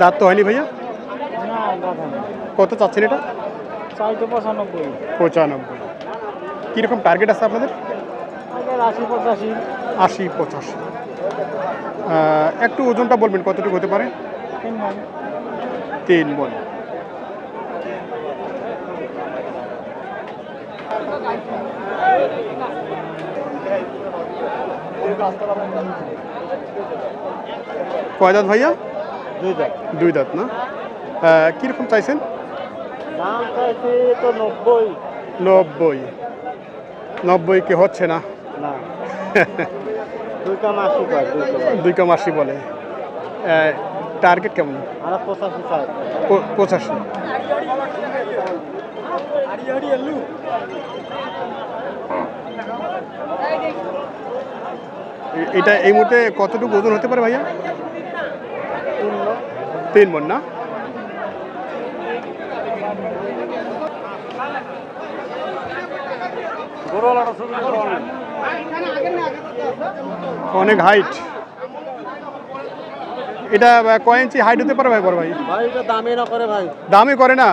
দাঁত তো হয়নি ভাইয়া? কত চাচ্ছেন এটা? পঁচানব্বই। পঁচানব্বই। কীরকম টার্গেট আছে আপনাদের? আশি পঁচাশি। আশি পঁচাশি। একটু ওজনটা বলবেন কতটুকু হতে পারে? তিন মন। বল কয় দাঁত ভাইয়া? দুই দাঁত। না? কীরকম চাইছেন? নব্বই। নব্বই। কি হচ্ছে না? দুই কাম আশি বলে। টার্গেট কেমন? পঁচাশি এটা এই মুহূর্তে কতটুকু ওজন হতে পারে ভাইয়া? তিন মন না? অনেক হাইট এটা কয় ইঞ্চি হাইট হতে পারে ভাই বড় ভাই? দামে না করে ভাই। দামই করে না?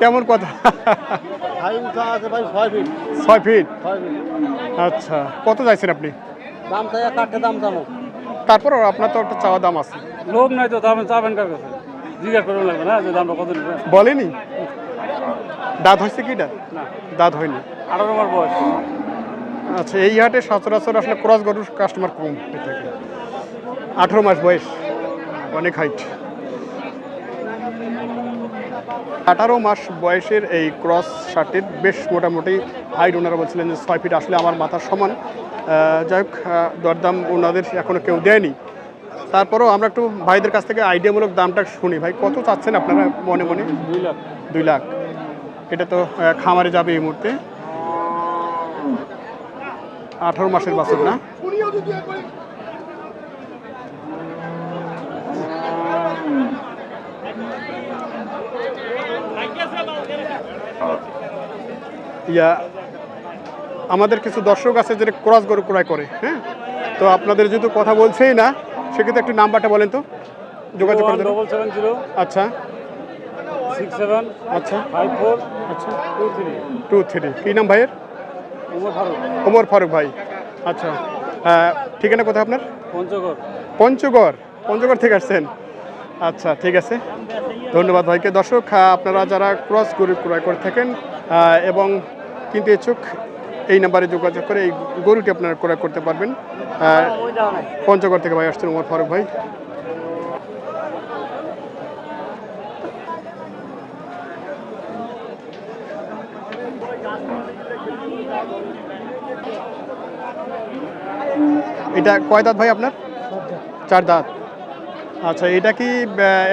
কেমন কথা? ছয় ফিট আচ্ছা কত চাইছেন আপনি? দাম চাই দাম জানো। তারপর আপনার তো একটা চাওয়া দাম আছে। লোভ নাই তো দাম চাবেন কার কাছে জিজ্ঞাসা করুন লাগবে না যে দামটা কত নেবে? বলেনি? দাঁত হয়েছে কি দাঁত না। দাঁত হয়নি। আঠারো নম্বর বয়স। আচ্ছা এই হাটে সচরাচর আসলে ক্রস গরুর কাস্টমার কম থাকে। আঠেরো মাস বয়স অনেক হাইট আঠারো মাস বয়সের এই ক্রস শার্টের বেশ মোটামুটি হাইট ওনারা বলছিলেন যে ছয় ফিট আসলে আমার মাথার সমান। যাই হোক দরদাম ওনাদের এখনও কেউ দেয়নি। তারপরেও আমরা একটু ভাইদের কাছ থেকে আইডিয়ামূলক দামটা শুনি। ভাই কত চাচ্ছেন আপনারা মনে মনে? দুই লাখ। দুই লাখ। এটা তো খামারে যাবে এই মুহূর্তে। আঠারো মাসের বাছর না? ইয়া আমাদের কিছু দর্শক আছে যেটা ক্রস গরু ক্রয় করে হ্যাঁ? তো আপনাদের যেহেতু কথা বলছেই না সেক্ষেত্রে একটু নাম্বারটা বলেন তো যোগাযোগ করার জন্য ডবল সেভেন জিরো আচ্ছা। সিক্স সেভেন আচ্ছা। ফাইভ ফোর আচ্ছা। টু থ্রি টু থ্রি কী নাম ভাইয়ের? উমর ফারুক। ওমর ফারুক ভাই। আচ্ছা। ঠিকানা কোথায় আপনার? পঞ্চগড়। পঞ্চগড়। পঞ্চগড় থেকে আসছেন। আচ্ছা ঠিক আছে। ধন্যবাদ ভাইকে। দর্শক আপনারা যারা ক্রস গরু ক্রয় করে থাকেন এবং কিনতে ইচ্ছুক এই নাম্বারে যোগাযোগ করে এই গরুটি আপনারা ক্রয় করতে পারবেন। পঞ্চগড় থেকে ভাই আসছেন ওমর ফারুক ভাই। এটা কয় দাঁত ভাই আপনার? চার দাঁত। আচ্ছা এটা কি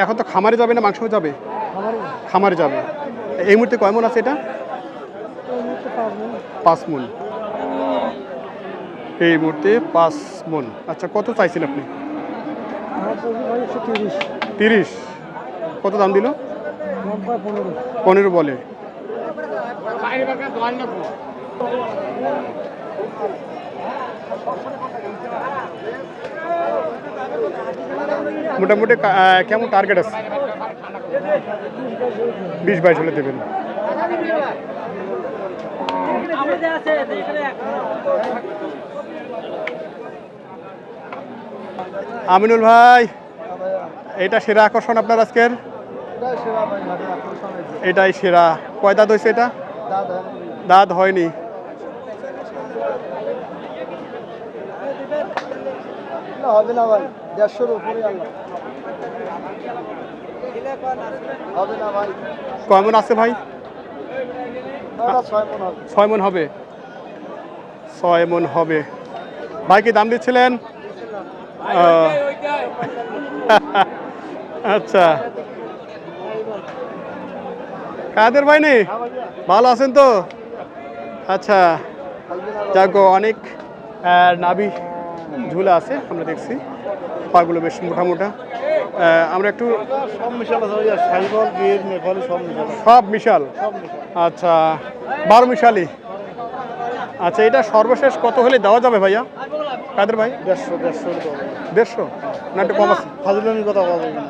এখন তো খামারে যাবে না মাংস যাবে। খামারে যাবে। এই মুহূর্তে কয় মন আছে এটা? পাঁচ মন এই মুহূর্তে পাঁচ মন আচ্ছা কত চাইছেন আপনি? তিরিশ। কত দাম দিল? পনেরো বলে। মোটামুটি কেমন টার্গেট আছে? বিশ বাইশ হলে দেবেন। আমিনুল ভাই এটা সেরা আকর্ষণ আপনার আজকের? এটাই সেরা। কয় দাঁত হয়েছে এটা? দাঁত হয়নি। হবে না ভাই দেড়শোর উপরে হবে। না ভাই। কয় আছে ভাই? ছয় মন হবে। ছয় মন হবে? ভাই কি দাম দিচ্ছিলেন? আচ্ছা। কাদের ভাই নেই ভালো আছেন তো? আচ্ছা। যাক অনেক নাভি ঝুলা আছে, আমরা দেখছি। পাগুলো বেশ মোটা মোটা আমরা একটু সব মিশাল। আচ্ছা বারো মিশালি আচ্ছা এটা সর্বশেষ কত হলে দেওয়া যাবে ভাইয়া? কাদের ভাই? দেড়শো? দেড়শোর তো দেড়শো না একটু কম আছে। ফাজিলামির কথা বলা যাবে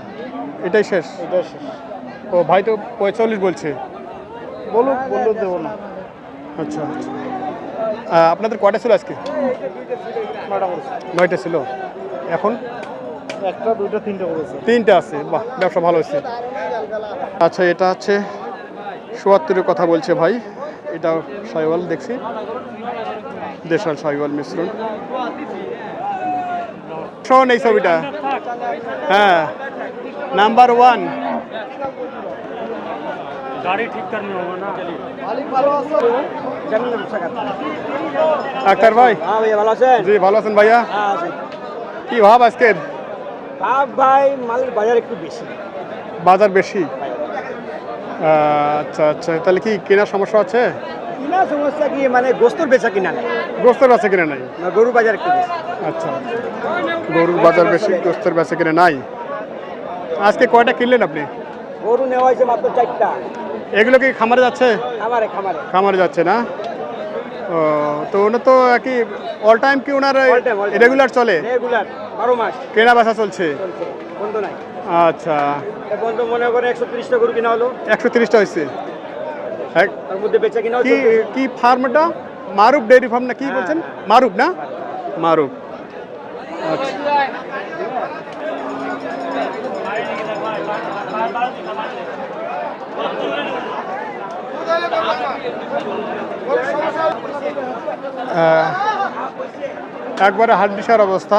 এটাই শেষ? ও ভাই তো পঁয়তাল্লিশ বলছে। বলুক বললেও দেবো না আচ্ছা আপনাদের কয়টা ছিল আজকে? নয়টা ছিল। এখন? একটা দুইটা তিনটা করেছে তিনটা আছে বাহ ব্যবসা ভালো হচ্ছে আচ্ছা এটা হচ্ছে চুয়াত্তরের কথা বলছে ভাই। এটা সাইওয়াল দেখছি। দেশাল সাইওয়াল মিশ্রণ। শোন এই ছবিটা। হ্যাঁ নাম্বার ওয়ান। গাড়ি ঠিক করনি হবে না? আক্তার ভাই? হ্যাঁ ভাইয়া ভালো আছেন? জি ভালো আছেন ভাইয়া? হ্যাঁ কি ভাব আজকের? ভাব ভাই মালের বাজার একটু বেশি। বাজার বেশি? আচ্ছা আচ্ছা তাহলে কি কেনার সমস্যা আছে? কিনা সমস্যা কি মানে গোস্তর বেচা কিনা নেই। গোস্তের আছে কিনা নাই? না গরু বাজার একটু বেশি। আচ্ছা গরুর বাজার বেশি গোস্তের বেচা কিনে নাই? আজকে কয়টা কিনলেন আপনি? গরু নেওয়া হয়েছে মাত্র চারটা। এগুলো কি খামারে যাচ্ছে? খামারে খামারে। খামারে যাচ্ছে না? তো ওনার তো কি অল টাইম কি ওনার. রেগুলার চলে? রেগুলার বারো মাস। কেনা বেচা চলছে? বন্ধ নাই। আচ্ছা। এখন তো মনে করে একশো তিরিশটা গরু কিনা হলো। একশো তিরিশটা হয়েছে এক- তার মধ্যে বেচা কিনা কি কি ফার্মটা মারুফ ডেইরি ফার্ম না কি হ্যাঁ। বলছেন? মারুফ না? মারুফ। আচ্ছা। একবারে হাড্ডিসার অবস্থা।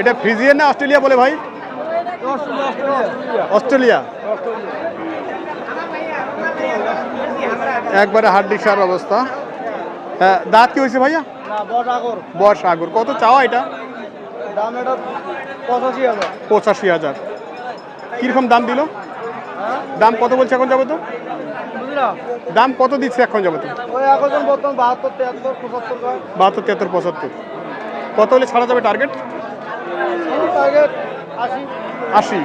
এটা ফ্রিজিয়ান না অস্ট্রেলিয়া বলে ভাই? অস্ট্রেলিয়া। একবারে হাড্ডিসার অবস্থা। হ্যাঁ, দাঁত কি হয়েছে ভাইয়া? বর্ষ আগর কত চাওয়া এটা? দাম এটা পঁচাশি হাজার। পঁচাশি হাজার। কীরকম দাম দিল? দাম কত বলছে এখন যাব তো? দাম কত দিচ্ছে এখন যাব তো? বাহাত্তর তিয়াত্তর পঁচাত্তর কত হলে ছাড়া যাবে টার্গেট টার্গেট আশি।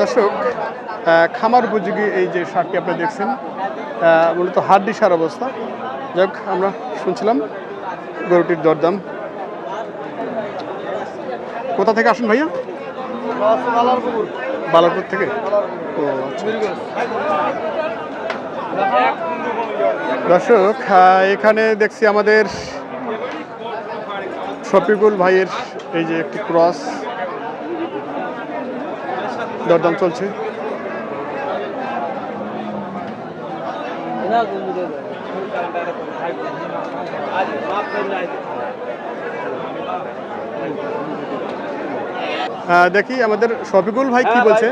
দর্শক খামার উপযোগী এই যে শাকটি আপনি দেখছেন মূলত হাড্ডি সার অবস্থা। যাক আমরা শুনছিলাম গরুটির দরদাম। কোথা থেকে আসেন ভাইয়া? বালারপুর থেকে। আচ্ছা। দর্শক এখানে দেখছি আমাদের শফিকুল ভাইয়ের এই যে একটি ক্রস। দরদাম চলছে। আহ, দেখি আমাদের শফিকুল ভাই কি হ্যাঁ, বলছে।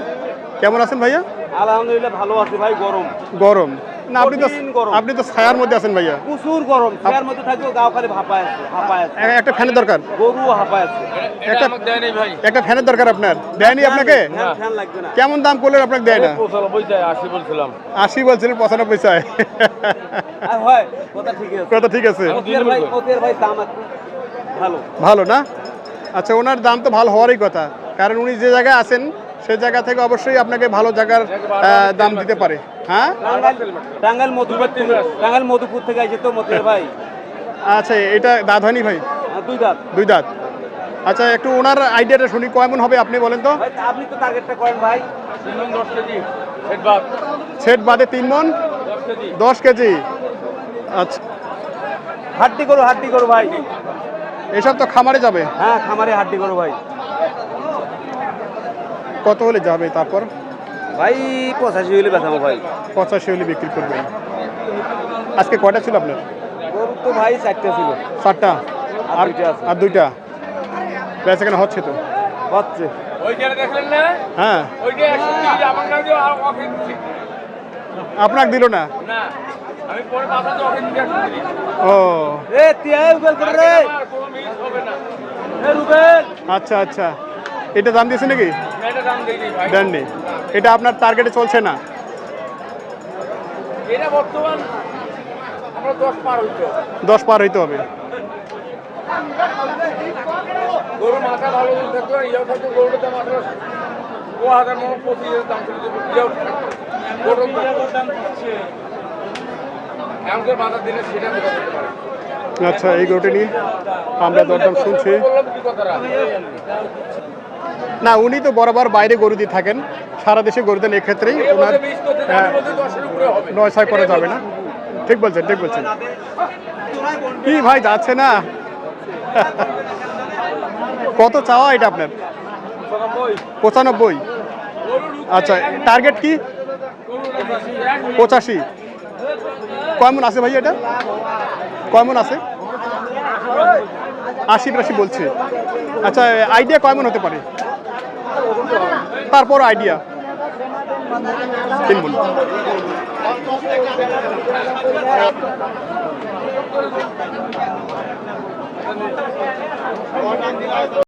কেমন আছেন ভাইয়া? আলহামদুলিল্লাহ ভালো আছে ভাই গরম। গরম। না আপনি তো আপনি তো ছায়ার মধ্যে আছেন ভাইয়া। প্রচুর গরম। ফেয়ার মধ্যে থাকলেও গাও খালি ভাপায় আছে হাঁপায় আছে। একটা ফ্যানের দরকার। গরু হাঁপায় আছে। একটা একটা ফ্যানের দরকার আপনার। দেয়নি আপনাকে? ফ্যান ফ্যান লাগবে না। কেমন দাম করলেন আপনাকে দেয় না? আশি বলছিলাম। আশি বলছিলেন হয় কথা ঠিক আছে। কথা ঠিক আছে। ভাই ভাই দাম ভালো। ভালো না? আচ্ছা ওনার দাম তো ভালো হওয়ারই কথা। কারণ উনি যে জায়গায় আছেন সে জায়গা থেকে অবশ্যই আপনাকে ভালো জায়গার দাম দিতে পারে। হ্যাঁ? টাঙ্গাইল মধুপুর থেকে টাঙ্গাইল মধুপুর থেকে আসে তো ভাই। আচ্ছা এটা দাঁত হয়নি ভাই দুই দাঁত। দুই দাঁত। আচ্ছা একটু ওনার আইডিয়াটা শুনি কেমন হবে আপনি বলেন তো? ভাই আপনি তো টার্গেটটা করেন ভাই। সেট বাদ। সেট বাদে তিন মন কেজি। দশ কেজি। আচ্ছা। হাড্ডি করো হাড্ডি করো ভাই। এসব তো খামারে যাবে। হ্যাঁ খামারে হাড্ডি করো ভাই। কত হলে যাবে তারপর? ভাই পঁচাশি হলে বেচাবো ভাই। পঁচাশি হলে বিক্রি করবেন। আজকে কয়টা ছিল আপনার? গরু তো ভাই চারটে ছিল। চারটা? আর আর দুইটা আছে। আর দুইটা? বেচা কেনা হচ্ছে তো? হচ্ছে। ওইটা দেখলেন না? হ্যাঁ। ওইটা একশো আমার নাম দিয়ে অফিস আপনাকে দিল না? না আমি পরে বাসাতে অফিস দিয়ে একশো ও। এ তিয়াই উবেল করে রে? আর কোনো মিস হবে না। এ রুবেল। আচ্ছা আচ্ছা। এটা দাম দিয়েছে নাকি? দেননি। এটা আপনার টার্গেটে চলছে না? বর্তমান দশ পার হইতো হবে। আচ্ছা এই গরুটি নিয়ে আমরা দরদাম শুনছি। না উনি তো বরাবর বাইরে গরু দিয়ে থাকেন। সারা দেশে গরু দেন এক্ষেত্রেই ওনার হ্যাঁ, নয় ছয় করা যাবে না। ঠিক বলছেন ঠিক বলছেন। কি ভাই যাচ্ছে না? কত চাওয়া এটা আপনার? পঁচানব্বই। আচ্ছা টার্গেট কি? পঁচাশি। কয়মন আছে ভাই এটা? কয়মন আছে? আশি বিরাশি বলছে। আচ্ছা আইডিয়া কয়মন হতে পারে? তারপর আইডিয়া